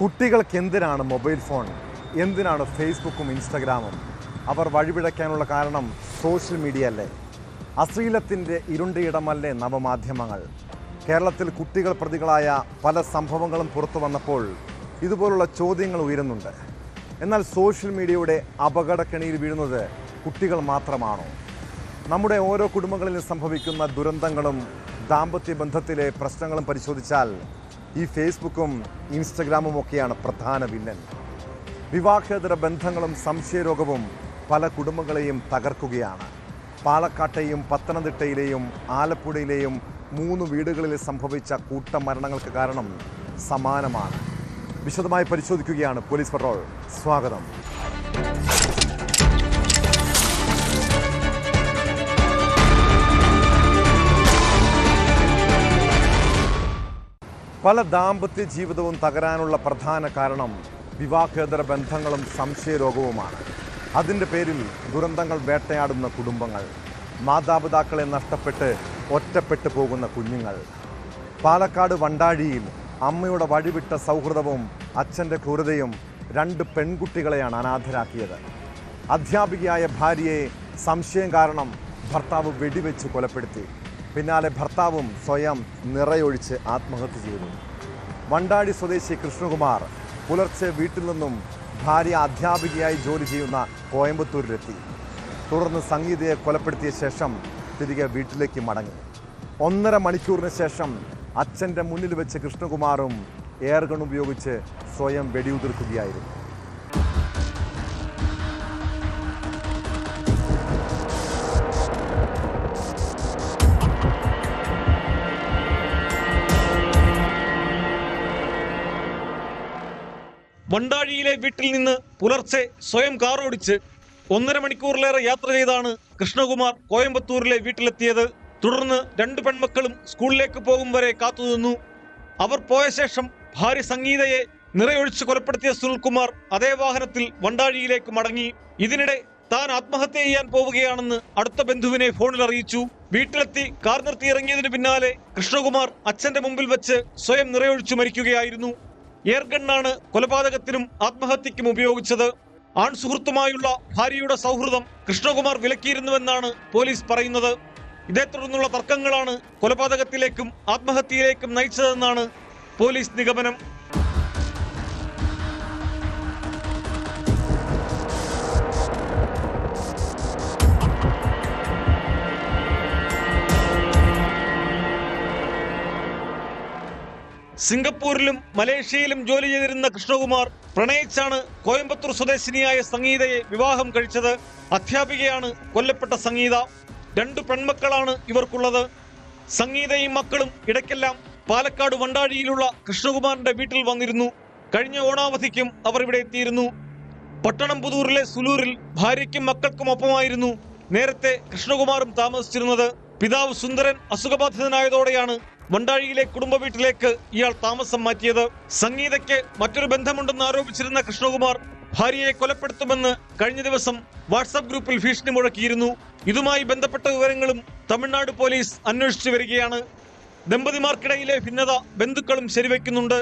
കുട്ടികൾക്ക് എന്തിനാണ് mobile phone? എന്തിനാണ് ഫേസ്ബുക്കും ഇൻസ്റ്റഗ്രാമും? അവർ വഴിപിഴയ്ക്കാനുള്ള കാരണം സോഷ്യൽ മീഡിയ അല്ലേ അശ്ലീലത്തിന്റെ ഇരുണ്ടയിടമല്ലേ നവമാധ്യമങ്ങൾ? കേരളത്തിൽ കുട്ടികൾ പ്രതികളായ പല സംഭവങ്ങളും പുറത്തു വന്നപ്പോൾ ഇതുപോലുള്ള ചോദ്യങ്ങൾ ഉയരുന്നുണ്ട്. എന്നാൽ സോഷ്യൽ മീഡിയയുടെ അപകടക്കെണിയിൽ വീഴുന്നത് കുട്ടികൾ മാത്രമാണോ? നമ്മുടെ ഓരോ കുടുംബങ്ങളിലും സംഭവിക്കുന്ന ദുരന്തങ്ങളും ദാമ്പത്യ ബന്ധത്തിലെ പ്രശ്നങ്ങളും പരിശോധിച്ചാൽ ഈ ഫേസ്ബുക്കും ഇൻസ്റ്റഗ്രാമും ഒക്കെയാണ് പ്രധാന വില്ലൻ. വിവാഹേതര ബന്ധങ്ങളും സംശയരോഗവും പല കുടുംബങ്ങളെയും തകർക്കുകയാണ്. പാലക്കാട്ടെയും പത്തനംതിട്ടയിലെയും ആലപ്പുഴയിലെയും മൂന്ന് വീടുകളിൽ സംഭവിച്ച കൂട്ടമരണങ്ങൾക്ക് കാരണം സമാനമാണ്. വിശദമായി പരിശോധിക്കുകയാണ് പോലീസ് പട്രോൾ. സ്വാഗതം. പല ദാമ്പത്യ ജീവിതവും തകരാനുള്ള പ്രധാന കാരണം വിവാഹേതര ബന്ധങ്ങളും സംശയരോഗവുമാണ്. അതിന്റെ പേരിൽ ദുരന്തങ്ങൾ വേട്ടയാടുന്ന കുടുംബങ്ങൾ മാതാപിതാക്കളെ നഷ്ടപ്പെട്ട് ഒറ്റപ്പെട്ടു പോകുന്ന കുഞ്ഞുങ്ങൾ. പാലക്കാട് വണ്ടാഴിയിൽ അമ്മയുടെ വഴിവിട്ട സൗഹൃദവും അച്ഛന്റെ ക്രൂരതയും രണ്ട് പെൺകുട്ടികളെയാണ് അനാഥരാക്കിയത്. അധ്യാപികയായ ഭാര്യയെ സംശയം കാരണം ഭർത്താവ് വെടിവെച്ച് കൊലപ്പെടുത്തി. പിന്നാലെ ഭർത്താവും സ്വയം നിറയൊഴിച്ച് ആത്മഹത്യ ചെയ്തു. വണ്ടാടി സ്വദേശി കൃഷ്ണകുമാർ പുലർച്ചെ വീട്ടിൽ നിന്നും ഭാര്യ അധ്യാപികയായി ജോലി ചെയ്യുന്ന കോയമ്പത്തൂരിലെത്തി. തുടർന്ന് സംഗീതയെ കൊലപ്പെടുത്തിയ ശേഷം തിരികെ വീട്ടിലേക്ക് മടങ്ങി. ഒന്നര മണിക്കൂറിന് ശേഷം അച്ഛന്റെ മുന്നിൽ വെച്ച് കൃഷ്ണകുമാറും എയർഗൺ ഉപയോഗിച്ച് സ്വയം വെടിയുതിർക്കുകയായിരുന്നു. വണ്ടാഴിയിലെ വീട്ടിൽ നിന്ന് പുലർച്ചെ സ്വയം കാറോടിച്ച് ഒന്നര മണിക്കൂറിലേറെ യാത്ര ചെയ്താണ് കൃഷ്ണകുമാർ കോയമ്പത്തൂരിലെ വീട്ടിലെത്തിയത്. തുടർന്ന് രണ്ട് പെൺമക്കളും സ്കൂളിലേക്ക് പോകും വരെ കാത്തുനിന്നു അവർ പോയ ശേഷം ഭാര്യ സംഗീതയെ നിറയൊഴിച്ച് കൊലപ്പെടുത്തിയ സുനിൽകുമാർ അതേ വാഹനത്തിൽ വണ്ടാഴിയിലേക്ക് മടങ്ങി. ഇതിനിടെ താൻ ആത്മഹത്യ ചെയ്യാൻ പോവുകയാണെന്ന് അടുത്ത ബന്ധുവിനെ ഫോണിൽ അറിയിച്ചു. വീട്ടിലെത്തി കാർ നിർത്തി ഇറങ്ങിയതിന് പിന്നാലെ കൃഷ്ണകുമാർ അച്ഛന്റെ മുമ്പിൽ വെച്ച് സ്വയം നിറയൊഴിച്ചു മരിക്കുകയായിരുന്നു. എയർഗണ്ണാണ് കൊലപാതകത്തിനും ആത്മഹത്യക്കും ഉപയോഗിച്ചത്. ആൺ സുഹൃത്തുമായുള്ള ഭാര്യയുടെ സൗഹൃദം കൃഷ്ണകുമാർ വിലക്കിയിരുന്നുവെന്നാണ് പോലീസ് പറയുന്നത്. ഇതേ തുടർന്നുള്ള തർക്കങ്ങളാണ് കൊലപാതകത്തിലേക്കും ആത്മഹത്യയിലേക്കും നയിച്ചതെന്നാണ് പോലീസ് നിഗമനം. സിംഗപ്പൂരിലും മലേഷ്യയിലും ജോലി ചെയ്തിരുന്ന കൃഷ്ണകുമാർ പ്രണയിച്ചാണ് കോയമ്പത്തൂർ സ്വദേശിനിയായ സംഗീതയെ വിവാഹം കഴിച്ചത്. അധ്യാപികയാണ് കൊല്ലപ്പെട്ട സംഗീത. രണ്ടു പെൺമക്കളാണ് ഇവർക്കുള്ളത്. സംഗീതയും മക്കളും ഇടയ്ക്കെല്ലാം പാലക്കാട് വണ്ടാഴിയിലുള്ള കൃഷ്ണകുമാറിന്റെ വീട്ടിൽ വന്നിരുന്നു. കഴിഞ്ഞ ഓണാവധിക്കും അവർ ഇവിടെ എത്തിയിരുന്നു. പട്ടണം പുതൂറിലെ സുലൂരിൽ ഭാര്യയ്ക്കും മക്കൾക്കും ഒപ്പമായിരുന്നു നേരത്തെ കൃഷ്ണകുമാറും താമസിച്ചിരുന്നത്. പിതാവ് സുന്ദരൻ അസുഖബാധിതനായതോടെയാണ് വണ്ടാഴിയിലെ കുടുംബ വീട്ടിലേക്ക് ഇയാൾ താമസം മാറ്റിയത്. സംഗീതയ്ക്ക് മറ്റൊരു ബന്ധമുണ്ടെന്ന് ആരോപിച്ചിരുന്ന കൃഷ്ണകുമാർ ഭാര്യയെ കൊലപ്പെടുത്തുമെന്ന് കഴിഞ്ഞ ദിവസം വാട്സാപ്പ് ഗ്രൂപ്പിൽ ഭീഷണി മുഴക്കിയിരുന്നു. ഇതുമായി ബന്ധപ്പെട്ട വിവരങ്ങളും തമിഴ്നാട് പോലീസ് അന്വേഷിച്ചു വരികയാണ്. ദമ്പതിമാർക്കിടയിലെ ഭിന്നത ബന്ധുക്കളും ശരിവെക്കുന്നുണ്ട്.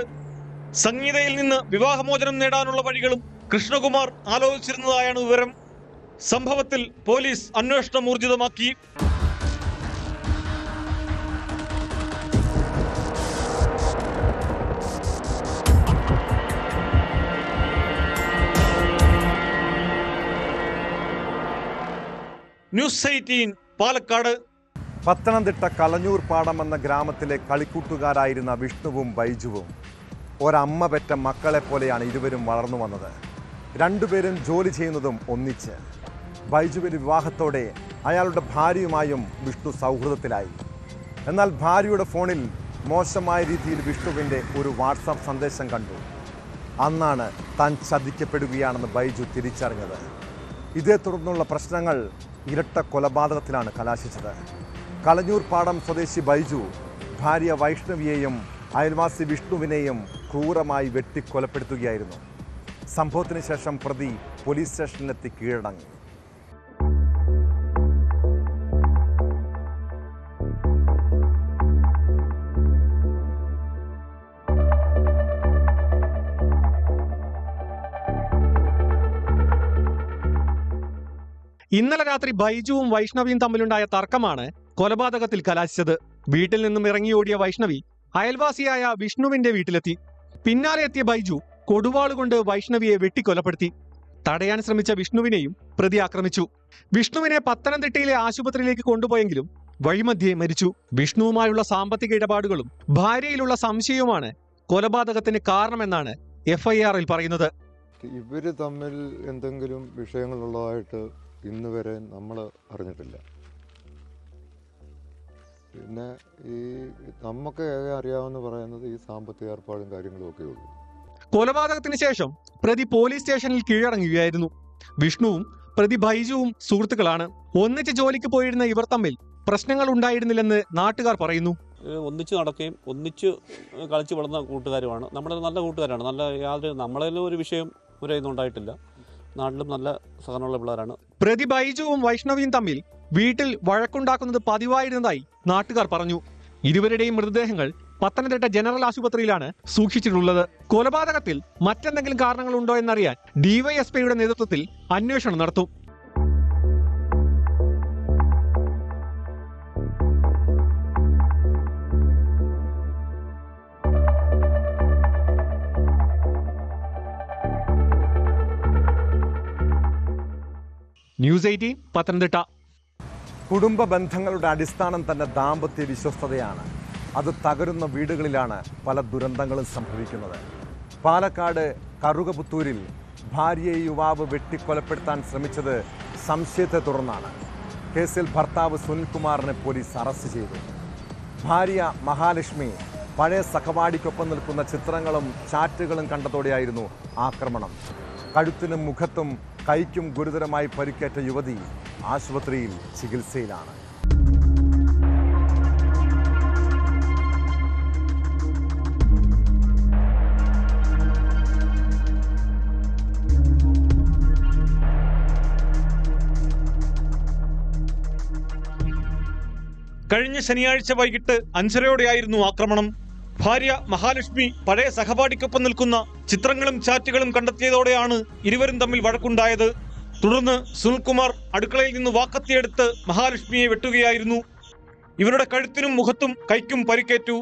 സംഗീതയിൽ നിന്ന് വിവാഹമോചനം നേടാനുള്ള വഴികളും കൃഷ്ണകുമാർ ആലോചിച്ചിരുന്നതായാണ് വിവരം. സംഭവത്തിൽ പോലീസ് അന്വേഷണം ഊർജിതമാക്കി. News eighteen Palakkad. Pathanamthitta Kalanjoor Padam എന്ന ഗ്രാമത്തിലെ കളിക്കൂട്ടുകാരായിരുന്ന വിഷ്ണുവും ബൈജുവും ഒരമ്മ പെറ്റ മക്കളെ പോലെയാണ് ഇരുവരും വളർന്നു വന്നത്. രണ്ടുപേരും ജോലി ചെയ്യുന്നതും ഒന്നിച്ച്. ബൈജുവിന്റെ വിവാഹത്തോടെ അയാളുടെ ഭാര്യയുമായും വിഷ്ണു സൗഹൃദത്തിലായി. എന്നാൽ ഭാര്യയുടെ ഫോണിൽ മോശമായ രീതിയിൽ വിഷ്ണുവിന്റെ ഒരു വാട്സാപ്പ് സന്ദേശം കണ്ടു. അന്നാണ് താൻ ചതിക്കപ്പെടുകയാണെന്ന് ബൈജു തിരിച്ചറിഞ്ഞത്. ഇതേ തുടർന്നുള്ള പ്രശ്നങ്ങൾ ഇരട്ട കൊലപാതകത്തിലാണ് കലാശിച്ചത്. കളഞ്ഞൂർ പാടം സ്വദേശി ബൈജു ഭാര്യ വൈഷ്ണവിയെയും അയൽവാസി വിഷ്ണുവിനെയും ക്രൂരമായി വെട്ടിക്കൊലപ്പെടുത്തുകയായിരുന്നു. സംഭവത്തിന് ശേഷം പ്രതി പോലീസ് സ്റ്റേഷനിലെത്തി കീഴടങ്ങി. ഇന്നലെ രാത്രി ബൈജുവും വൈഷ്ണവിയും തമ്മിലുണ്ടായ തർക്കമാണ് കൊലപാതകത്തിൽ കലാശിച്ചത്. വീട്ടിൽ നിന്നും ഇറങ്ങിയോടിയ വൈഷ്ണവി അയൽവാസിയായ വിഷ്ണുവിന്റെ വീട്ടിലെത്തി. പിന്നാലെ എത്തിയ ബൈജു കൊടുവാളുകൊണ്ട് വൈഷ്ണവിയെ വെട്ടിക്കൊലപ്പെടുത്തി. തടയാൻ ശ്രമിച്ച വിഷ്ണുവിനെയും പ്രതി ആക്രമിച്ചു. വിഷ്ണുവിനെ പത്തനംതിട്ടയിലെ ആശുപത്രിയിലേക്ക് കൊണ്ടുപോയെങ്കിലും വഴിമധ്യേ മരിച്ചു. വിഷ്ണുവുമായുള്ള സാമ്പത്തിക ഇടപാടുകളും ഭാര്യയിലുള്ള സംശയവുമാണ് കൊലപാതകത്തിന് കാരണമെന്നാണ് എഫ്ഐആറിൽ പറയുന്നത്. ഇവർ തമ്മിൽ എന്തെങ്കിലും വിഷയങ്ങളുള്ളതായിട്ട് ഇന്ന് വരെ നമ്മൾ അറിഞ്ഞിട്ടില്ല. പിന്നെ ഈ നമുക്ക് ഏറെ അറിയാവുന്ന പറയുന്നത് ഈ സാമ്പത്തിക ഏർപ്പാടും കാര്യങ്ങളും ഒക്കെ ഉള്ളൂ. കൊലപാതകത്തിന് ശേഷം പ്രതി പോലീസ് സ്റ്റേഷനിൽ കീഴടങ്ങുകയായിരുന്നു. വിഷ്ണുവും പ്രതി ബൈജുവും സുഹൃത്തുക്കളാണ് ഒന്നിച്ച് ജോലിക്ക് പോയിരുന്ന ഇവർ തമ്മിൽ പ്രശ്നങ്ങൾ ഉണ്ടായിരുന്നില്ലെന്ന് നാട്ടുകാർ പറയുന്നു. ഒന്നിച്ച് നടക്കുകയും ഒന്നിച്ച് കളിച്ച് വളർന്ന കൂട്ടുകാരുമാണ്. നമ്മുടെ നല്ല കൂട്ടുകാരാണ്. നല്ല യാതൊരു നമ്മളതിലും ഒരു വിഷയം ഒരു ഇതൊന്നും ഉണ്ടായിട്ടില്ല നാട്ടിലും നല്ല സഹനമുള്ള പിള്ളേരാണ്. പ്രതി ബൈജുവും വൈഷ്ണവിയും തമ്മിൽ വീട്ടിൽ വഴക്കുണ്ടാക്കുന്നത് പതിവായിരുന്നതായി നാട്ടുകാർ പറഞ്ഞു. ഇരുവരുടെയും മൃതദേഹങ്ങൾ പത്തനംതിട്ട ജനറൽ ആശുപത്രിയിലാണ് സൂക്ഷിച്ചിട്ടുള്ളത്. കൊലപാതകത്തിൽ മറ്റെന്തെങ്കിലും കാരണങ്ങളുണ്ടോ എന്നറിയാൻ ഡിവൈഎസ്പിയുടെ നേതൃത്വത്തിൽ അന്വേഷണം നടത്തും. News eighteen Pathanamthitta. കുടുംബ ബന്ധങ്ങളുടെ അടിസ്ഥാനം തന്നെ ദാമ്പത്യ വിശ്വസ്തതയാണ്. അത് തകരുന്ന വീടുകളിലാണ് പല ദുരന്തങ്ങളും സംഭവിക്കുന്നത്. പാലക്കാട് കറുകപുത്തൂരിൽ ഭാര്യയെ യുവാവ് വെട്ടിക്കൊലപ്പെടുത്താൻ ശ്രമിച്ചത് സംശയത്തെ തുടർന്നാണ്. കേസിൽ ഭർത്താവ് സുനിൽകുമാറിനെ പോലീസ് അറസ്റ്റ് ചെയ്തു. ഭാര്യ മഹാലക്ഷ്മി പഴയ സഹപാഠിക്കൊപ്പം നിൽക്കുന്ന ചിത്രങ്ങളും ചാറ്റുകളും കണ്ടതോടെയായിരുന്നു ആക്രമണം. കഴുത്തിനും മുഖത്തും കൈക്കും ഗുരുതരമായി പരിക്കേറ്റ യുവതി ആശുപത്രിയിൽ ചികിത്സയിലാണ്. കഴിഞ്ഞ ശനിയാഴ്ച വൈകിട്ട് അഞ്ചരയോടെയായിരുന്നു ആക്രമണം. ഭാര്യ മഹാലക്ഷ്മി പഴയ സഹപാഠിക്കൊപ്പം നിൽക്കുന്ന ചിത്രങ്ങളും ചാറ്റുകളും കണ്ടെത്തിയതോടെയാണ് ഇരുവരും തമ്മിൽ വഴക്കുണ്ടായത്. തുടർന്ന് സുനിൽകുമാർ അടുക്കളയിൽ നിന്ന് വാക്കത്തിയെടുത്ത് മഹാലക്ഷ്മിയെ വെട്ടുകയായിരുന്നു. ഇവരുടെ കഴുത്തിനും മുഖത്തും കൈക്കും പരിക്കേറ്റു.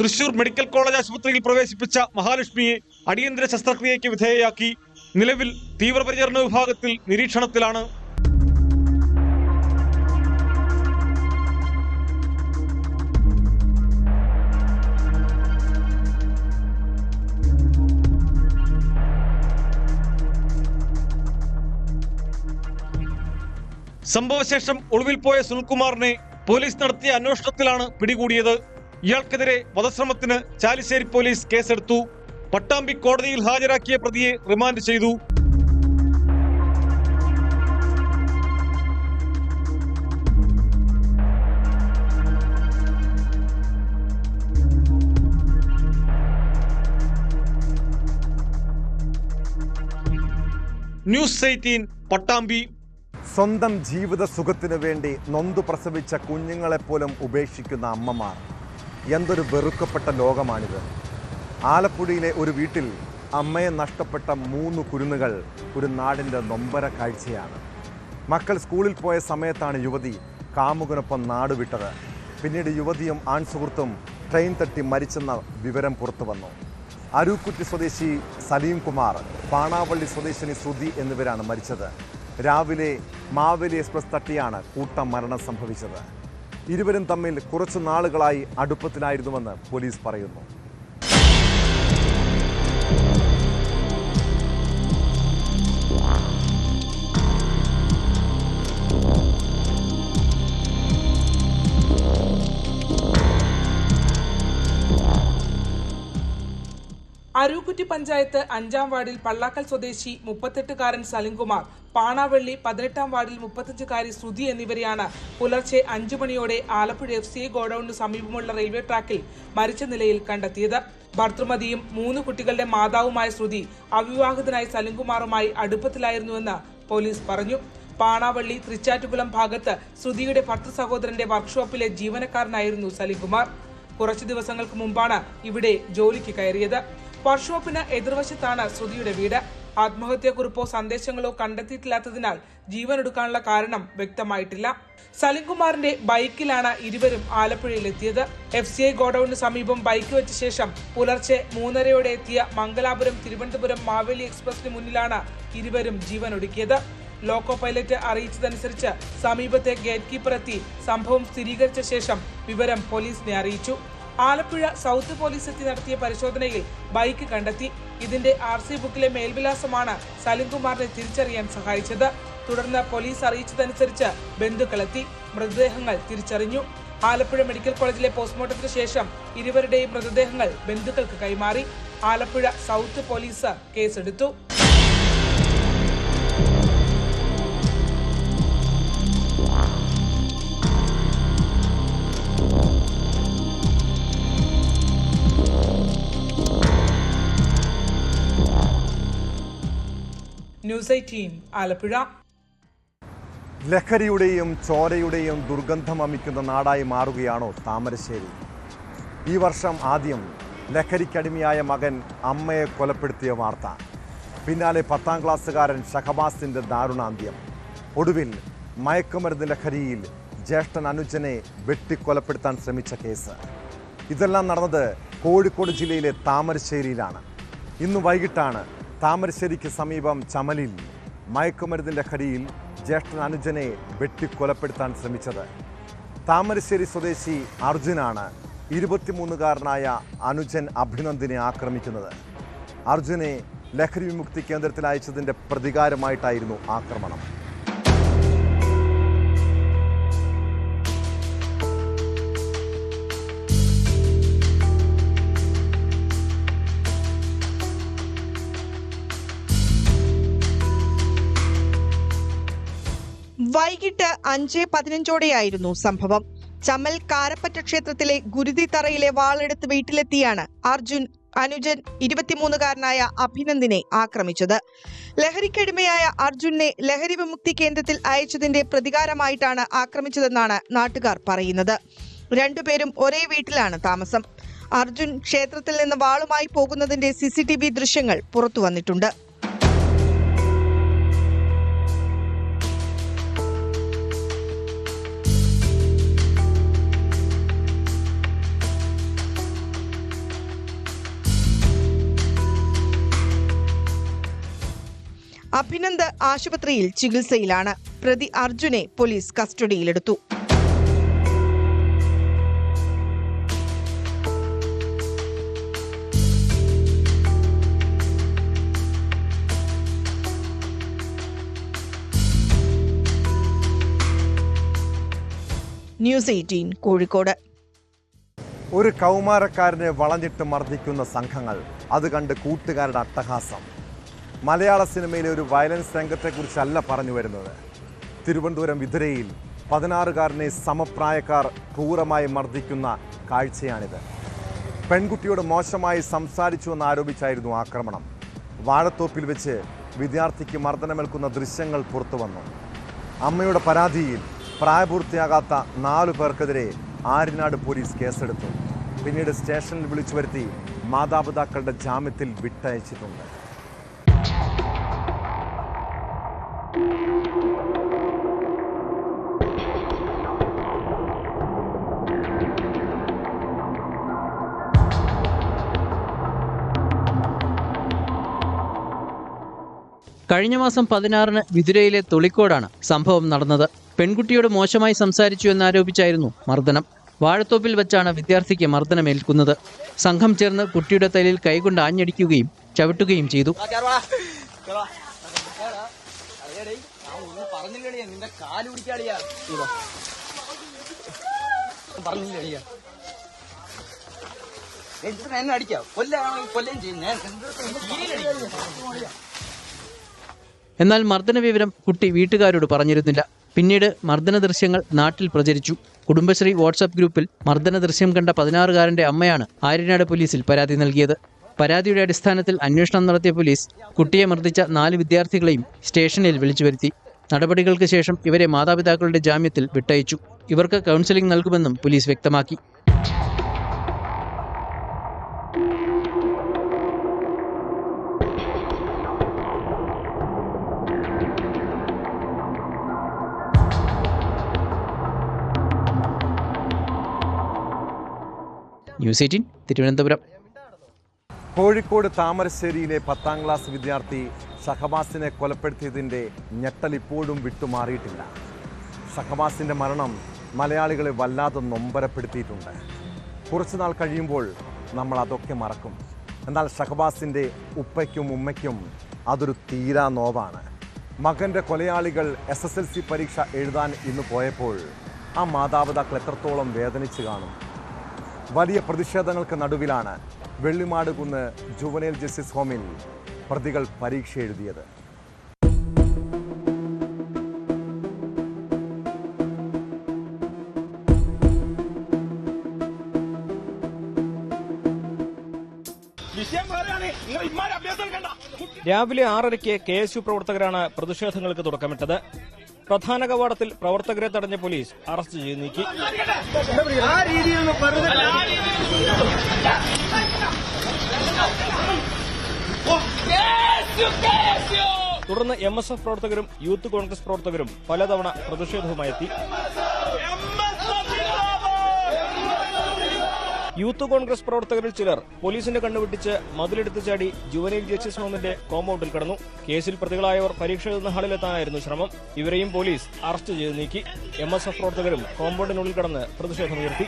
തൃശൂർ മെഡിക്കൽ കോളേജ് ആശുപത്രിയിൽ പ്രവേശിപ്പിച്ച മഹാലക്ഷ്മിയെ അടിയന്തര ശസ്ത്രക്രിയയ്ക്ക് വിധേയയാക്കി. നിലവിൽ തീവ്രപരിചരണ വിഭാഗത്തിൽ നിരീക്ഷണത്തിലാണ്. സംഭവശേഷം ഒളിവിൽ പോയ സുനിൽകുമാറിനെ പോലീസ് നടത്തിയ അന്വേഷണത്തിലാണ് പിടികൂടിയത്. ഇയാൾക്കെതിരെ വധശ്രമത്തിന് ചാലിശ്ശേരി പോലീസ് കേസെടുത്തു. പട്ടാമ്പി കോടതിയിൽ ഹാജരാക്കിയ പ്രതിയെ റിമാൻഡ് ചെയ്തു. News eighteen Pattambi. സ്വന്തം ജീവിത സുഖത്തിനു വേണ്ടി നൊന്തു പ്രസവിച്ച കുഞ്ഞുങ്ങളെപ്പോലും ഉപേക്ഷിക്കുന്ന അമ്മമാർ. എന്തൊരു വെറുക്കപ്പെട്ട ലോകമാണിത്. ആലപ്പുഴയിലെ ഒരു വീട്ടിൽ അമ്മയെ നഷ്ടപ്പെട്ട മൂന്ന് കുരുന്നുകൾ ഒരു നാടിന്റെ നൊമ്പര കാഴ്ചയാണ്. മക്കൾ സ്കൂളിൽ പോയ സമയത്താണ് യുവതി കാമുകനൊപ്പം നാട് വിട്ടത്. പിന്നീട് യുവതിയും ആൺസുഹൃത്തും ട്രെയിൻ തട്ടി മരിച്ചെന്ന വിവരം പുറത്തു വന്നു. അരൂക്കുറ്റി സ്വദേശി സലീം കുമാർ പാണാവള്ളി സ്വദേശിനി ശ്രുതി എന്നിവരാണ് മരിച്ചത്. രാവിലെ മാവേലി എക്സ്പ്രസ് തട്ടിയാണ് കൂട്ടം മരണം സംഭവിച്ചത്. ഇരുവരും തമ്മിൽ കുറച്ചു നാളുകളായി അടുപ്പത്തിലായിരുന്നുവെന്ന് പോലീസ് പറയുന്നു. അരൂക്കുറ്റി പഞ്ചായത്ത് അഞ്ചാം വാർഡിൽ പള്ളാക്കൽ സ്വദേശി മുപ്പത്തെട്ടുകാരൻ സലിംകുമാർ പാണാവള്ളി പതിനെട്ടാം വാർഡിൽ മുപ്പത്തഞ്ചുകാരി ശ്രുതി എന്നിവരെയാണ് പുലർച്ചെ അഞ്ചു മണിയോടെ ആലപ്പുഴ എഫ് സി ഗോഡൌണിന് സമീപമുള്ള റെയിൽവേ ട്രാക്കിൽ മരിച്ച നിലയിൽ കണ്ടെത്തിയത്. ഭർത്തൃമതിയും മൂന്ന് കുട്ടികളുടെ മാതാവുമായ ശ്രുതി അവിവാഹിതനായ സലിംകുമാറുമായി അടുപ്പത്തിലായിരുന്നുവെന്ന് പോലീസ് പറഞ്ഞു. പാണാവള്ളി തൃച്ചാറ്റുകുളം ഭാഗത്ത് ശ്രുതിയുടെ ഭർത്തൃ സഹോദരന്റെ വർക്ക്ഷോപ്പിലെ ജീവനക്കാരനായിരുന്നു സലിംകുമാർ. കുറച്ചു ദിവസങ്ങൾക്ക് മുമ്പാണ് ഇവിടെ ജോലിക്ക് കയറിയത്. വർക്ക്ഷോപ്പിന് എതിർവശത്താണ് ശ്രുതിയുടെ വീട്. ആത്മഹത്യാക്കുറിപ്പോ സന്ദേശങ്ങളോ കണ്ടെത്തിയിട്ടില്ലാത്തതിനാൽ ജീവനെടുക്കാനുള്ള കാരണം വ്യക്തമായിട്ടില്ല. സലിംകുമാറിന്റെ ബൈക്കിലാണ് ഇരുവരും ആലപ്പുഴയിലെത്തിയത്. എഫ് സി ഐ ഗോഡൌണിന് സമീപം ബൈക്ക് വെച്ച ശേഷം പുലർച്ചെ മൂന്നരയോടെ എത്തിയ മംഗലാപുരം തിരുവനന്തപുരം മാവേലി എക്സ്പ്രസിന് മുന്നിലാണ് ഇരുവരും ജീവനൊടുക്കിയത്. ലോക്കോ പൈലറ്റ് അറിയിച്ചതനുസരിച്ച് സമീപത്തെ ഗേറ്റ് കീപ്പർ എത്തി സംഭവം സ്ഥിരീകരിച്ച ശേഷം വിവരം പോലീസിനെ അറിയിച്ചു. ആലപ്പുഴ സൗത്ത് പോലീസ് എത്തി നടത്തിയ പരിശോധനയിൽ ബൈക്ക് കണ്ടെത്തി. ഇതിന്റെ ആർ സി ബുക്കിലെ മേൽവിലാസമാണ് സലിംകുമാറിനെ തിരിച്ചറിയാൻ സഹായിച്ചത്. തുടർന്ന് പോലീസ് അറിയിച്ചതനുസരിച്ച് ബന്ധുക്കളെത്തി. മൃതദേഹങ്ങൾ തിരിച്ചറിഞ്ഞു. ആലപ്പുഴ മെഡിക്കൽ കോളേജിലെ പോസ്റ്റ്മോർട്ടത്തിന് ശേഷം ഇരുവരുടെയും മൃതദേഹങ്ങൾ ബന്ധുക്കൾക്ക് കൈമാറി. ആലപ്പുഴ സൗത്ത് പോലീസ് കേസെടുത്തു. News eighteen Alappuzha. ലഹരിയുടെയും ചോരയുടെയും ദുർഗന്ധം അമിക്കുന്ന നാടായി മാറുകയാണോ താമരശ്ശേരി? ഈ വർഷം ആദ്യം ലഹരിക്കടിമയായ മകൻ അമ്മയെ കൊലപ്പെടുത്തിയ വാർത്ത. പിന്നാലെ പത്താം ക്ലാസ്സുകാരൻ ഷഹബാസിന്റെ ദാരുണാന്ത്യം. ഒടുവിൽ മയക്കുമരുന്ന് ലഹരിയിൽ ജ്യേഷ്ഠൻ അനുജനെ വെട്ടിക്കൊലപ്പെടുത്താൻ ശ്രമിച്ച കേസ്. ഇതെല്ലാം നടന്നത് കോഴിക്കോട് ജില്ലയിലെ താമരശ്ശേരിയിലാണ്. ഇന്ന് വൈകിട്ടാണ് താമരശ്ശേരിക്ക് സമീപം ചമലിൽ മയക്കുമരുന്നിന്റെ ഹരിയിൽ ജ്യേഷ്ഠൻ അനുജനെ വെട്ടിക്കൊലപ്പെടുത്താൻ ശ്രമിച്ചത്. താമരശ്ശേരി സ്വദേശി അർജുനാണ് ഇരുപത്തിമൂന്നുകാരനായ അനുജൻ അഭിനന്ദിനെ ആക്രമിക്കുന്നത്. അർജുനെ ലഹരി വിമുക്തി കേന്ദ്രത്തിൽ അയച്ചതിന്റെ പ്രതികാരമായിട്ടായിരുന്നു ആക്രമണം. വൈകിട്ട് അഞ്ച് പതിനഞ്ചോടെയായിരുന്നു സംഭവം. ചമൽ കാരപ്പറ്റ ക്ഷേത്രത്തിലെ ഗുരുതി തറയിലെ വാളെടുത്ത് വീട്ടിലെത്തിയാണ് അർജുൻ അനുജൻ ഇരുപത്തിമൂന്നുകാരനായ അഭിനന്ദിനെ ആക്രമിച്ചത്. ലഹരിക്കടിമയായ അർജുനെ ലഹരി വിമുക്തി കേന്ദ്രത്തിൽ അയച്ചതിന്റെ പ്രതികാരമായിട്ടാണ് ആക്രമിച്ചതെന്നാണ് നാട്ടുകാർ പറയുന്നത്. രണ്ടുപേരും ഒരേ വീട്ടിലാണ് താമസം. അർജുൻ ക്ഷേത്രത്തിൽ നിന്ന് വാളുമായി പോകുന്നതിന്റെ സിസിടിവി ദൃശ്യങ്ങൾ പുറത്തു വന്നിട്ടുണ്ട്. അഭിനന്ദ് ആശുപത്രിയിൽ ചികിത്സയിലാണ്. പ്രതി അർജുനെ പോലീസ് കസ്റ്റഡിയിലെടുത്തു. News eighteen Kozhikode. ഒരു കൗമാരക്കാരനെ വളഞ്ഞിട്ട് മർദ്ദിക്കുന്ന സംഘങ്ങൾ. അത് കണ്ട് കൂട്ടുകാരുടെ അട്ടഹാസം. മലയാള സിനിമയിലെ ഒരു വയലൻസ് രംഗത്തെക്കുറിച്ചല്ല പറഞ്ഞു വരുന്നത്. തിരുവനന്തപുരം വിതുരയിൽ പതിനാറുകാരനെ സമപ്രായക്കാർ ക്രൂരമായി മർദ്ദിക്കുന്ന കാഴ്ചയാണിത്. പെൺകുട്ടിയോട് മോശമായി സംസാരിച്ചു ആരോപിച്ചായിരുന്നു ആക്രമണം. വാഴത്തോപ്പിൽ വെച്ച് വിദ്യാർത്ഥിക്ക് മർദ്ദനമേൽക്കുന്ന ദൃശ്യങ്ങൾ പുറത്തു വന്നു. അമ്മയുടെ പരാതിയിൽ പ്രായപൂർത്തിയാകാത്ത നാലു പേർക്കെതിരെ ആര്യനാട് പോലീസ് കേസെടുത്തു. പിന്നീട് സ്റ്റേഷനിൽ വിളിച്ചു വരുത്തി മാതാപിതാക്കളുടെ ജാമ്യത്തിൽ വിട്ടയച്ചിട്ടുണ്ട്. കഴിഞ്ഞ മാസം പതിനാറിന് വിതുരയിലെ തൊളിക്കോടാണ് സംഭവം നടന്നത്. പെൺകുട്ടിയോട് മോശമായി സംസാരിച്ചു എന്നാരോപിച്ചായിരുന്നു മർദ്ദനം. വാഴത്തോപ്പിൽ വെച്ചാണ് വിദ്യാർത്ഥിക്ക് മർദ്ദനമേൽക്കുന്നത്. സംഘം ചേർന്ന് കുട്ടിയുടെ തലയിൽ കൈകൊണ്ട് ആഞ്ഞടിക്കുകയും ചവിട്ടുകയും ചെയ്തു. എന്നെ അടിക്കാം. കൊല്ലാണെങ്കിൽ കൊല്ലം ചെയ്യുന്നേ എന്നാൽ മർദ്ദന വിവരം കുട്ടി വീട്ടുകാരോട് പറഞ്ഞിരുന്നില്ല. പിന്നീട് മർദ്ദന ദൃശ്യങ്ങൾ നാട്ടിൽ പ്രചരിച്ചു. കുടുംബശ്രീ വാട്സാപ്പ് ഗ്രൂപ്പിൽ മർദ്ദന ദൃശ്യം കണ്ട പതിനാറുകാരന്റെ അമ്മയാണ് ആര്യനാട് പോലീസിൽ പരാതി നൽകിയത്. പരാതിയുടെ അടിസ്ഥാനത്തിൽ അന്വേഷണം നടത്തിയ പോലീസ് കുട്ടിയെ മർദ്ദിച്ച നാല് വിദ്യാർത്ഥികളെയും സ്റ്റേഷനിൽ വിളിച്ചു വരുത്തി. നടപടികൾക്ക് ശേഷം ഇവരെ മാതാപിതാക്കളുടെ ജാമ്യത്തിൽ വിട്ടയച്ചു. ഇവർക്ക് കൗൺസിലിംഗ് നൽകുമെന്നും പോലീസ് വ്യക്തമാക്കി. News eighteen Thiruvananthapuram. കോഴിക്കോട് താമരശ്ശേരിയിലെ പത്താം ക്ലാസ് വിദ്യാർത്ഥി ഷഹബാസിനെ കൊലപ്പെടുത്തിയതിന്റെ ഞെട്ടൽ ഇപ്പോഴും വിട്ടുമാറിയിട്ടില്ല. ഷഹബാസിന്റെ മരണം മലയാളികളെ വല്ലാതെ നൊമ്പരപ്പെടുത്തിയിട്ടുണ്ട്. കുറച്ചു നാൾ കഴിയുമ്പോൾ നമ്മൾ അതൊക്കെ മറക്കും. എന്നാൽ ഷഹബാസിന്റെ ഉപ്പയ്ക്കും ഉമ്മയ്ക്കും അതൊരു തീരാ നോവാണ്. മകന്റെ കൊലയാളികൾ എസ് എസ് എൽ സി പരീക്ഷ എഴുതാൻ ഇന്ന് പോയപ്പോൾ ആ മാതാപിതാക്കൾ എത്രത്തോളം വേദനിച്ചു കാണും. വലിയ പ്രതിഷേധങ്ങൾക്ക് നടുവിലാണ് വെള്ളിമാട് കുന്ന് ജുവനൈൽ ജസ്റ്റിസ് ഹോമിൽ പ്രതികൾ പരീക്ഷ എഴുതിയത്. രാവിലെ ആറരയ്ക്ക് കെ എസ് യു പ്രവർത്തകരാണ് പ്രതിഷേധങ്ങൾക്ക് തുടക്കമിട്ടത്. പ്രധാന കവാടത്തിൽ പ്രവർത്തകരെ തടഞ്ഞ പോലീസ് അറസ്റ്റ് ചെയ്ത് നീക്കി. തുടർന്ന് എം എസ് എഫ് പ്രവർത്തകരും യൂത്ത് കോൺഗ്രസ് പ്രവർത്തകരും പലതവണ പ്രതിഷേധവുമായി എത്തി. യൂത്ത് കോൺഗ്രസ് പ്രവർത്തകരിൽ ചിലർ പോലീസിന്റെ കണ്ണുവെട്ടിച്ച് മതിലെടുത്ത് ചാടി ജുവനൈൽ ജസ്റ്റിസ് ഹോമിന്റെ കോമ്പൌണ്ടിൽ കടന്നു. കേസിൽ പ്രതികളായവർ പരീക്ഷ എഴുതുന്ന ഹാളിലെത്താനായിരുന്നു ശ്രമം. ഇവരെയും പോലീസ് അറസ്റ്റ് ചെയ്ത് നീക്കി. എം എസ് എഫ് പ്രവർത്തകരും കോമ്പൌണ്ടിനുള്ളിൽ കടന്ന് പ്രതിഷേധമുയർത്തി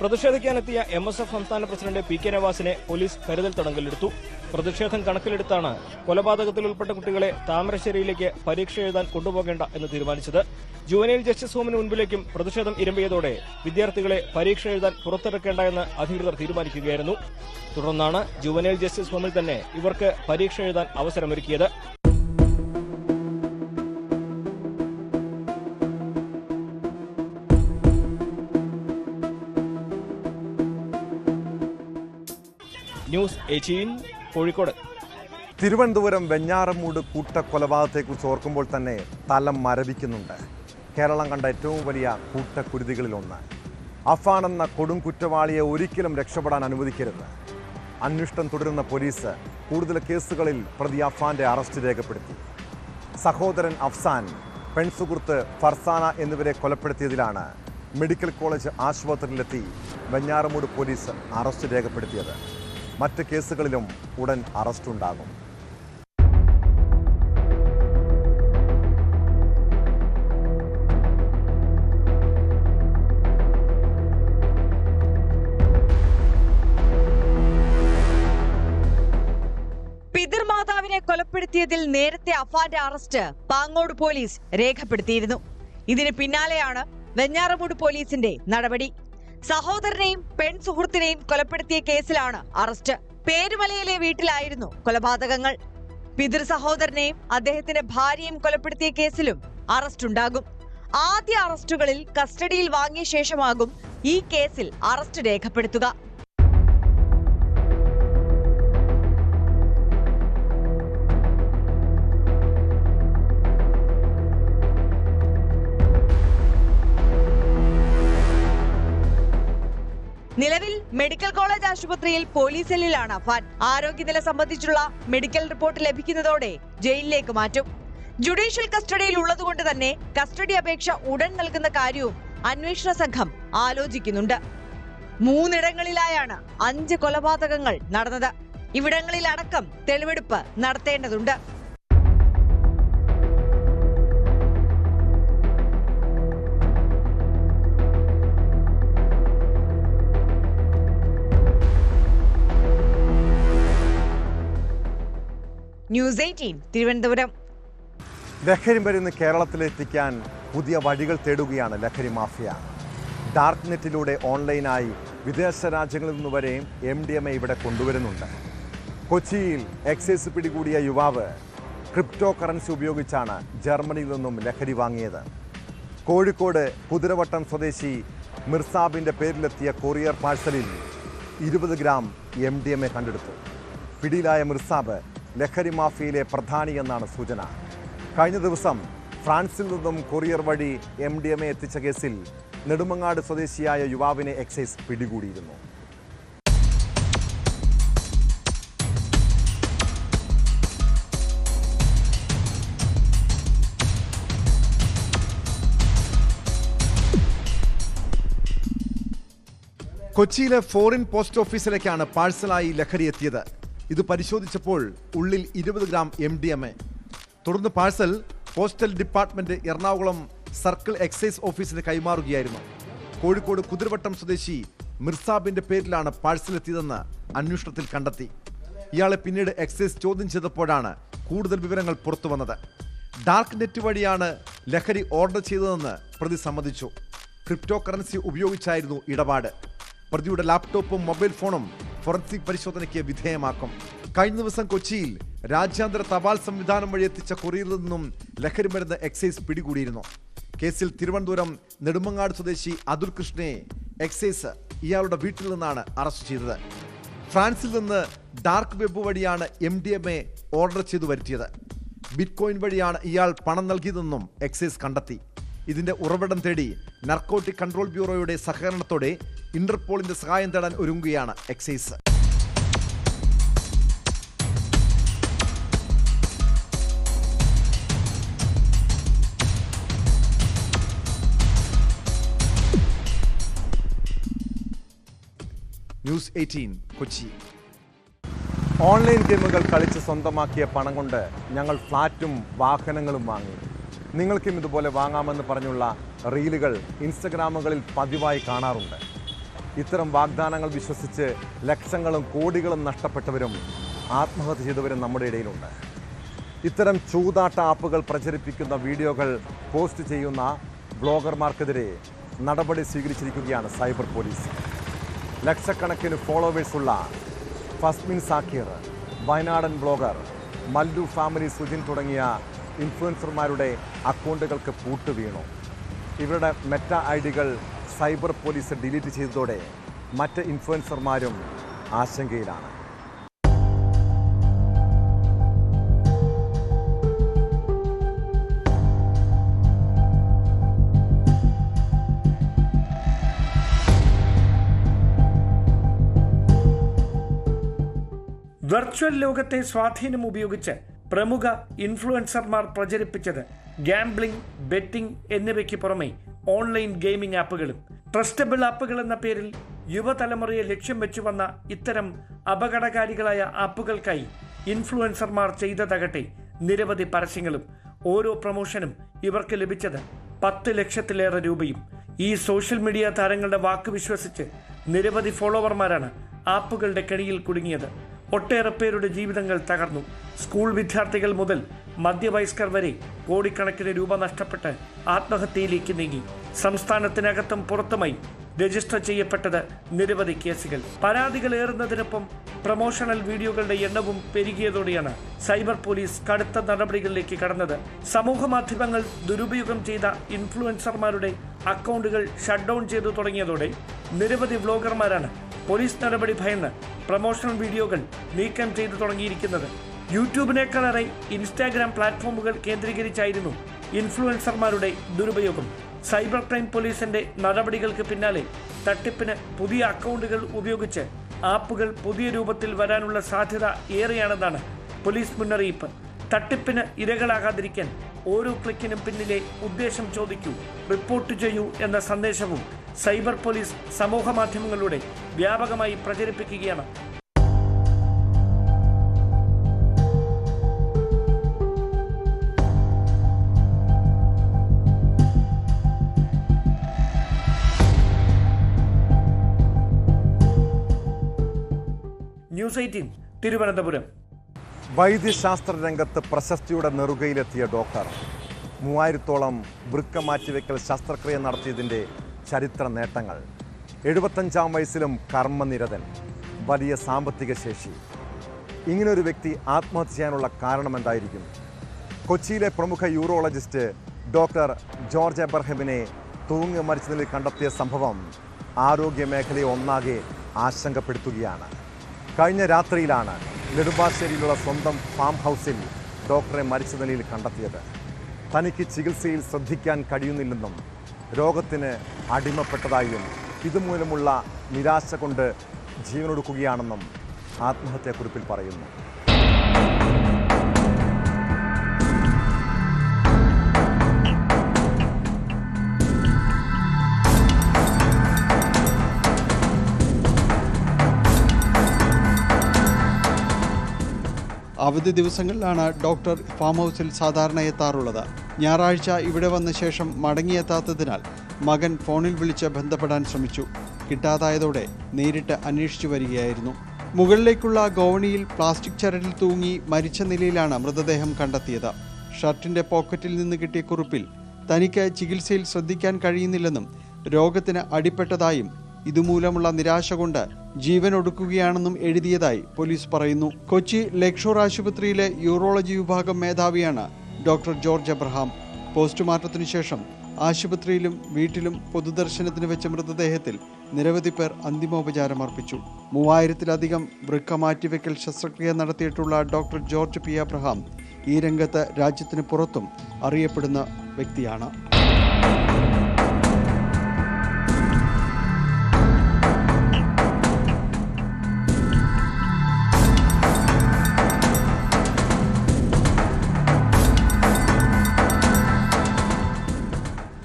പ്രതിഷേധിക്കാനെത്തിയ എം എസ് എഫ് സംസ്ഥാന പ്രസിഡന്റ് പി കെ നവാസിനെ പോലീസ് കരുതൽ തടങ്കലിലെടുത്തു. പ്രതിഷേധം കണക്കിലെടുത്താണ് കൊലപാതകത്തിൽ ഉൾപ്പെട്ട കുട്ടികളെ താമരശ്ശേരിയിലേക്ക് പരീക്ഷ എഴുതാൻ കൊണ്ടുപോകേണ്ട എന്ന് തീരുമാനിച്ചത്. ജുവനൈൽ ജസ്റ്റിസ് ഹോമിന് മുൻപിലേക്കും പ്രതിഷേധം ഇരമ്പിയതോടെ വിദ്യാർത്ഥികളെ പരീക്ഷ എഴുതാൻ പുറത്തിറക്കേണ്ട എന്ന് അധികൃതർ തീരുമാനിക്കുകയായിരുന്നു. തുടർന്നാണ് ജുവനൈൽ ജസ്റ്റിസ് ഹോമിൽ തന്നെ ഇവർക്ക് പരീക്ഷ എഴുതാൻ അവസരമൊരുക്കിയത്. News eighteen Kozhikode. Thiruvananthapuram Venjaramoodu കൂട്ടക്കൊലപാതകത്തെക്കുറിച്ച് ഓർക്കുമ്പോൾ തന്നെ തലം മരവിക്കുന്നുണ്ട്. കേരളം കണ്ട ഏറ്റവും വലിയ കൂട്ടക്കുരുതികളിലൊന്ന്. അഫാൻ എന്ന കൊടും കുറ്റവാളിയെ ഒരിക്കലും രക്ഷപ്പെടാൻ അനുവദിക്കരുത്. അന്വേഷണം തുടരുന്ന പോലീസ് കൂടുതൽ കേസുകളിൽ പ്രതി അഫാന്റെ അറസ്റ്റ് രേഖപ്പെടുത്തി. സഹോദരൻ അഫ്സാൻ പെൺസുഹൃത്ത് ഫർസാന എന്നിവരെ കൊലപ്പെടുത്തിയതിലാണ് മെഡിക്കൽ കോളേജ് ആശുപത്രിയിലെത്തി വെഞ്ഞാറമൂട് പോലീസ് അറസ്റ്റ് രേഖപ്പെടുത്തിയത്. മറ്റ് കേസുകളിലും ഉടൻ അറസ്റ്റുണ്ടാകും കൊലപ്പെടുത്തിയതിൽ നേരത്തെ അഫാന്റെ അറസ്റ്റ് പാങ്ങോട് പോലീസ് രേഖപ്പെടുത്തിയിരുന്നു. ഇതിന് പിന്നാലെയാണ് വെഞ്ഞാറമൂട് പോലീസിന്റെ നടപടി. സഹോദരനെയും പെൺ സുഹൃത്തിനെയും കൊലപ്പെടുത്തിയ കേസിലാണ് അറസ്റ്റ്. പേരുമലയിലെ വീട്ടിലായിരുന്നു കൊലപാതകങ്ങൾ. പിതൃ സഹോദരനെയും അദ്ദേഹത്തിന്റെ ഭാര്യയും കൊലപ്പെടുത്തിയ കേസിലും അറസ്റ്റ് ഉണ്ടാകും. ആദ്യ അറസ്റ്റുകളിൽ കസ്റ്റഡിയിൽ വാങ്ങിയ ശേഷമാകും ഈ കേസിൽ അറസ്റ്റ് രേഖപ്പെടുത്തുക. നിലവിൽ മെഡിക്കൽ കോളേജ് ആശുപത്രിയിൽ പോലീസ് സെല്ലിലാണ് അഫാൻ ആരോഗ്യനില സംബന്ധിച്ചുള്ള മെഡിക്കൽ റിപ്പോർട്ട് ലഭിക്കുന്നതോടെ ജയിലിലേക്ക് മാറ്റും. ജുഡീഷ്യൽ കസ്റ്റഡിയിൽ ഉള്ളതുകൊണ്ട് തന്നെ കസ്റ്റഡി അപേക്ഷ ഉടൻ നൽകുന്ന കാര്യവും അന്വേഷണ സംഘം ആലോചിക്കുന്നുണ്ട്. മൂന്നിടങ്ങളിലായാണ് അഞ്ച് കൊലപാതകങ്ങൾ നടന്നത്. ഇവിടങ്ങളിലടക്കം തെളിവെടുപ്പ് നടത്തേണ്ടതുണ്ട്. ന്യൂസ് എയ്റ്റീൻ തിരുവനന്തപുരം ലഹരി മരുന്ന് കേരളത്തിലെത്തിക്കാൻ പുതിയ വഴികൾ തേടുകയാണ് ലഹരി മാഫിയ. ഡാർക്ക് നെറ്റിലൂടെ ഓൺലൈനായി വിദേശ രാജ്യങ്ങളിൽ നിന്ന് വരെയും എം ഡി എം എ ഇവിടെ കൊണ്ടുവരുന്നുണ്ട്. കൊച്ചിയിൽ എക്സൈസ് പിടികൂടിയ യുവാവ് ക്രിപ്റ്റോ കറൻസി ഉപയോഗിച്ചാണ് ജർമ്മനിയിൽ നിന്നും ലഹരി വാങ്ങിയത്. കോഴിക്കോട് കുതിരവട്ടം സ്വദേശി മിർസാബിന്റെ പേരിലെത്തിയ കൊറിയർ പാഴ്സലിൽ ഇരുപത് gram M D M A കണ്ടെടുത്തു. പിടിയിലായ മിർസാബ് ലഹരി മാഫിയയിലെ പ്രധാനി എന്നാണ് സൂചന. കഴിഞ്ഞ ദിവസം ഫ്രാൻസിൽ നിന്നും കൊറിയർ വഴി എം ഡി എം എ എത്തിച്ച കേസിൽ നെടുമങ്ങാട് സ്വദേശിയായ യുവാവിനെ എക്സൈസ് പിടികൂടിയിരുന്നു. കൊച്ചിയിലെ ഫോറിൻ പോസ്റ്റ് ഓഫീസിലേക്കാണ് പാഴ്സലായി ലഹരി എത്തിയത്. ഇത് പരിശോധിച്ചപ്പോൾ ഉള്ളിൽ ഇരുപത് gram M D M A തുടർന്ന് parcel postal department Ernakulam circle excise ഓഫീസിന് കൈമാറുകയായിരുന്നു. കോഴിക്കോട് കുതിരവട്ടം സ്വദേശി മിർസാബിന്റെ പേരിലാണ് പാഴ്സൽ എത്തിയതെന്ന് അന്വേഷണത്തിൽ കണ്ടെത്തി. ഇയാളെ പിന്നീട് എക്സൈസ് ചോദ്യം ചെയ്തപ്പോഴാണ് കൂടുതൽ വിവരങ്ങൾ പുറത്തു വന്നത്. ഡാർക്ക് നെറ്റ് വഴിയാണ് ലഹരി ഓർഡർ ചെയ്തതെന്ന് പ്രതി സമ്മതിച്ചു. ക്രിപ്റ്റോ കറൻസി ഉപയോഗിച്ചായിരുന്നു ഇടപാട്. പ്രതിയുടെ ലാപ്ടോപ്പും മൊബൈൽ ഫോണും ഫോറൻസിക് പരിശോധനയ്ക്ക് വിധേയമാക്കും. കഴിഞ്ഞ ദിവസം കൊച്ചിയിൽ രാജ്യാന്തര തപാൽ സംവിധാനം വഴി എത്തിച്ച കൊറിയറിൽ നിന്നും ലഹരി മരുന്ന് എക്സൈസ് പിടികൂടിയിരുന്നു. കേസിൽ തിരുവനന്തപുരം നെടുമങ്ങാട് സ്വദേശി അതുൽ കൃഷ്ണയെ എക്സൈസ് ഇയാളുടെ വീട്ടിൽ നിന്നാണ് അറസ്റ്റ് ചെയ്തത്. ഫ്രാൻസിൽ നിന്ന് ഡാർക്ക് വെബ് വഴിയാണ് M D M A order ചെയ്തു വരുത്തിയത്. ബിറ്റ് കോയിൻ വഴിയാണ് ഇയാൾ പണം നൽകിയതെന്നും എക്സൈസ് കണ്ടെത്തി. ഇതിന്റെ ഉറവിടം തേടി നർക്കോട്ടിക് കൺട്രോൾ ബ്യൂറോയുടെ സഹകരണത്തോടെ ഇന്റർപോളിന്റെ സഹായം തേടാൻ ഒരുങ്ങുകയാണ് excise news eighteen Kochi. Online ഗെയിമുകൾ കളിച്ച് സ്വന്തമാക്കിയ പണം കൊണ്ട് ഞങ്ങൾ ഫ്ലാറ്റും വാഹനങ്ങളും വാങ്ങി. നിങ്ങൾക്കും ഇതുപോലെ വാങ്ങാമെന്ന് പറഞ്ഞുള്ള റീലുകൾ ഇൻസ്റ്റഗ്രാമുകളിൽ പതിവായി കാണാറുണ്ട്. ഇത്തരം വാഗ്ദാനങ്ങൾ വിശ്വസിച്ച് ലക്ഷങ്ങളും കോടികളും നഷ്ടപ്പെട്ടവരും ആത്മഹത്യ ചെയ്തവരും നമ്മുടെ ഇടയിലുണ്ട്. ഇത്തരം ചൂതാട്ട ആപ്പുകൾ പ്രചരിപ്പിക്കുന്ന വീഡിയോകൾ പോസ്റ്റ് ചെയ്യുന്ന ബ്ലോഗർമാർക്കെതിരെ നടപടി സ്വീകരിച്ചിരിക്കുകയാണ് സൈബർ പോലീസ്. ലക്ഷക്കണക്കിന് ഫോളോവേഴ്സുള്ള ഫസ്മിൻ സാക്കീർ വയനാടൻ ബ്ലോഗർ മല്ലു ഫാമിലി സുജിൻ തുടങ്ങിയ ഇൻഫ്ലുവൻസർമാരുടെ അക്കൗണ്ടുകൾക്ക് പൂട്ട് വീണു. ഇവരുടെ മെറ്റ ഐ ഡികൾ സൈബർ പോലീസ് ഡിലീറ്റ് ചെയ്തതോടെ മറ്റ് ഇൻഫ്ലുവൻസർമാരും ആശങ്കയിലാണ്. വെർച്വൽ ലോകത്തെ സ്വാധീനം ഉപയോഗിച്ച് പ്രമുഖ ഇൻഫ്ലുവൻസർമാർ പ്രചരിപ്പിച്ചത് ഗാംബ്ലിംഗ് ബെറ്റിംഗ് എന്നിവയ്ക്ക് പുറമെ ഓൺലൈൻ ഗെയിമിംഗ് ആപ്പുകളും ട്രസ്റ്റബിൾ ആപ്പുകൾ എന്ന പേരിൽ യുവതലമുറയെ ലക്ഷ്യം വെച്ചു വന്ന ഇത്തരം അപകടകാരികളായ ആപ്പുകൾക്കായി ഇൻഫ്ലുവൻസർമാർ ചെയ്തതകട്ടെ നിരവധി പരസ്യങ്ങളും ഓരോ പ്രൊമോഷനും ഇവർക്ക് ലഭിച്ചത് പത്ത് ലക്ഷത്തിലേറെ രൂപയും. ഈ സോഷ്യൽ മീഡിയ താരങ്ങളുടെ വാക്ക് വിശ്വസിച്ച് നിരവധി ഫോളോവർമാരാണ് ആപ്പുകളുടെ കെണിയിൽ കുടുങ്ങിയത്. ഒട്ടേറെ പേരുടെ ജീവിതങ്ങൾ തകർന്നു. സ്കൂൾ വിദ്യാർത്ഥികൾ മുതൽ മധ്യവയസ്കർ വരെ കോടിക്കണക്കിന് രൂപ നഷ്ടപ്പെട്ട് ആത്മഹത്യയിലേക്ക് നീങ്ങി. സംസ്ഥാനത്തിനകത്തും പുറത്തുമായി രജിസ്റ്റർ ചെയ്യപ്പെട്ടത് നിരവധി കേസുകൾ. പരാതികൾ ഏറുന്നതിനൊപ്പം പ്രൊമോഷണൽ വീഡിയോകളുടെ എണ്ണവും പെരുകിയതോടെയാണ് സൈബർ പോലീസ് കടുത്ത നടപടികളിലേക്ക് കടന്നത്. സമൂഹ മാധ്യമങ്ങൾ ദുരുപയോഗം ചെയ്ത ഇൻഫ്ലുവൻസർമാരുടെ അക്കൗണ്ടുകൾ ഷട്ട് ഡൗൺ ചെയ്തു തുടങ്ങിയതോടെ നിരവധി വ്ലോഗർമാരാണ് പോലീസ് നടപടി ഭയന്ന് പ്രൊമോഷണൽ വീഡിയോകൾ നീക്കം ചെയ്തു തുടങ്ങിയിരിക്കുന്നത്. യൂട്യൂബിനേക്കാളേറെ ഇൻസ്റ്റാഗ്രാം പ്ലാറ്റ്ഫോമുകൾ കേന്ദ്രീകരിച്ചായിരുന്നു ഇൻഫ്ലുവൻസർമാരുടെ ദുരുപയോഗം. സൈബർ ക്രൈം പോലീസിന്റെ നടപടികൾക്ക് പിന്നാലെ തട്ടിപ്പിന് പുതിയ അക്കൗണ്ടുകൾ ഉപയോഗിച്ച് ആപ്പുകൾ പുതിയ രൂപത്തിൽ വരാനുള്ള സാധ്യത ഏറെയാണെന്നാണ് പോലീസ് മുന്നറിയിപ്പ്. തട്ടിപ്പിന് ഇരകളാകാതിരിക്കാൻ ഓരോ ക്ലിക്കിനും പിന്നിലെ ഉദ്ദേശം ചോദിക്കൂ. റിപ്പോർട്ട് ചെയ്യൂ എന്ന സന്ദേശവും സൈബർ പോലീസ് സമൂഹ മാധ്യമങ്ങളിലൂടെ വ്യാപകമായി പ്രചരിപ്പിക്കുകയാണ്. News eighteen Thiruvananthapuram. വൈദ്യശാസ്ത്ര രംഗത്ത് പ്രശസ്തിയുടെ നെറുകയിലെത്തിയ ഡോക്ടർ. മൂവായിരത്തോളം വൃക്ക മാറ്റിവെക്കൽ ശസ്ത്രക്രിയ നടത്തിയതിന്റെ ചരിത്ര നേട്ടങ്ങൾ. എഴുപത്തഞ്ചാം വയസ്സിലും കർമ്മനിരതൻ വലിയ സാമ്പത്തിക ശേഷി. ഇങ്ങനൊരു വ്യക്തി ആത്മഹത്യ ചെയ്യാനുള്ള കാരണം എന്തായിരിക്കും കൊച്ചിയിലെ പ്രമുഖ യൂറോളജിസ്റ്റ് ഡോക്ടർ ജോർജ് എബ്രഹമിനെ തൂങ്ങി മരിച്ച നിലയിൽ കണ്ടെത്തിയ സംഭവം ആരോഗ്യ മേഖലയെ ഒന്നാകെ ആശങ്കപ്പെടുത്തുകയാണ്. കഴിഞ്ഞ രാത്രിയിലാണ് നെടുമ്പാശ്ശേരിയിലുള്ള സ്വന്തം ഫാം ഹൗസിൽ ഡോക്ടറെ മരിച്ച നിലയിൽ കണ്ടെത്തിയത്. തനിക്ക് ചികിത്സയിൽ ശ്രദ്ധിക്കാൻ കഴിയുന്നില്ലെന്നും രോഗത്തിന് അടിമപ്പെട്ടതായും ഇതുമൂലമുള്ള നിരാശ കൊണ്ട് ജീവനൊടുക്കുകയാണെന്നും ആത്മഹത്യാക്കുറിപ്പിൽ പറയുന്നു. അവധി ദിവസങ്ങളിലാണ് ഡോക്ടർ ഫാം ഹൗസിൽ സാധാരണ എത്താറുള്ളത്. ഞായറാഴ്ച ഇവിടെ വന്ന ശേഷം മടങ്ങിയെത്താത്തതിനാൽ മകൻ ഫോണിൽ വിളിച്ച് ബന്ധപ്പെടാൻ ശ്രമിച്ചു. കിട്ടാതായതോടെ നേരിട്ട് അന്വേഷിച്ചു വരികയായിരുന്നു. മുകളിലേക്കുള്ള ഗോവണിയിൽ പ്ലാസ്റ്റിക് ചരടിൽ തൂങ്ങി മരിച്ച നിലയിലാണ് മൃതദേഹം കണ്ടെത്തിയത്. ഷർട്ടിന്റെ പോക്കറ്റിൽ നിന്ന് കിട്ടിയ കുറിപ്പിൽ തനിക്ക് ചികിത്സയിൽ ശ്രദ്ധിക്കാൻ കഴിയുന്നില്ലെന്നും രോഗത്തിന് അടിപ്പെട്ടതായും ഇതുമൂലമുള്ള നിരാശ കൊണ്ട് ജീവൻ ഒടുക്കുകയാണെന്നും എഴുതിയതായി പോലീസ് പറയുന്നു. കൊച്ചി ലെക്ഷോർ ആശുപത്രിയിലെ യൂറോളജി വിഭാഗം മേധാവിയാണ് ഡോക്ടർ ജോർജ് അബ്രഹാം. പോസ്റ്റ്മോർട്ടത്തിനു ശേഷം ആശുപത്രിയിലും വീട്ടിലും പൊതുദർശനത്തിന് വെച്ച മൃതദേഹത്തിൽ നിരവധി പേർ അന്തിമോപചാരം അർപ്പിച്ചു. മൂവായിരത്തിലധികം വൃക്ക മാറ്റിവെക്കൽ ശസ്ത്രക്രിയ നടത്തിയിട്ടുള്ള ഡോക്ടർ ജോർജ് പി. അബ്രഹാം ഈ രംഗത്ത് രാജ്യത്തിന് പുറത്തും അറിയപ്പെടുന്ന വ്യക്തിയാണ്.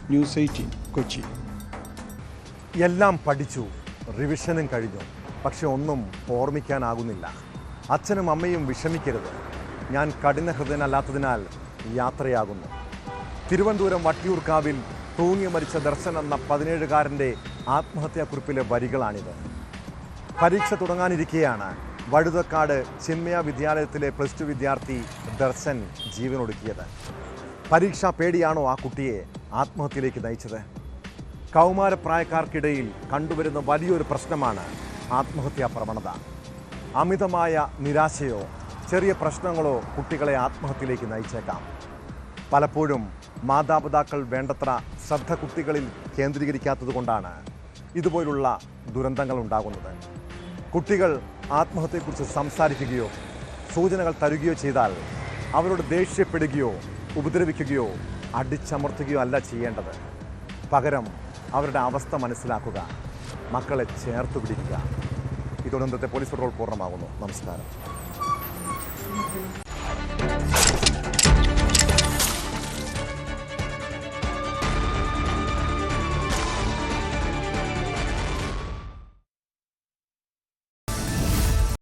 News eighteen Kochi. എല്ലാം പഠിച്ചു റിവിഷനും കഴിഞ്ഞു. പക്ഷെ ഒന്നും ഓർമ്മിക്കാനാകുന്നില്ല. അച്ഛനും അമ്മയും വിഷമിക്കരുത്. ഞാൻ കഠിന ഹൃദയനല്ലാത്തതിനാൽ യാത്രയാകുന്നു. തിരുവനന്തപുരം വട്ടിയൂർക്കാവിൽ തൂങ്ങി മരിച്ച ദർശൻ എന്ന പതിനേഴുകാരന്റെ ആത്മഹത്യാക്കുറിപ്പിലെ വരികളാണിത്. പരീക്ഷ തുടങ്ങാനിരിക്കെയാണ് വഴുതക്കാട് ചിന്മയ വിദ്യാലയത്തിലെ പ്ലസ് ടു വിദ്യാർത്ഥി ദർശൻ ജീവനൊടുക്കിയത്. പരീക്ഷാ പേടിയാണോ ആ കുട്ടിയെ ആത്മഹത്യയിലേക്ക് നയിച്ചത്? കൗമാരപ്രായക്കാർക്കിടയിൽ കണ്ടുവരുന്ന വലിയൊരു പ്രശ്നമാണ് ആത്മഹത്യാ പ്രവണത. അമിതമായ നിരാശയോ ചെറിയ പ്രശ്നങ്ങളോ കുട്ടികളെ ആത്മഹത്യയിലേക്ക് നയിച്ചേക്കാം. പലപ്പോഴും മാതാപിതാക്കൾ വേണ്ടത്ര ശ്രദ്ധ കുട്ടികളിൽ കേന്ദ്രീകരിക്കാത്തത് കൊണ്ടാണ് ഇതുപോലുള്ള ദുരന്തങ്ങൾ ഉണ്ടാകുന്നത്. കുട്ടികൾ ആത്മഹത്യയെക്കുറിച്ച് സംസാരിക്കുകയോ സൂചനകൾ തരുകയോ ചെയ്താൽ അവരോട് ദേഷ്യപ്പെടുകയോ ഉപദ്രവിക്കുകയോ അടിച്ചമർത്തുകയോ അല്ല ചെയ്യേണ്ടത്. പകരം അവരുടെ അവസ്ഥ മനസ്സിലാക്കുക. മക്കളെ ചേർത്ത് പിടിക്കുക. ഇതോടെ പോലീസ് പെട്രോൾ പൂർണമാകുന്നു. നമസ്കാരം.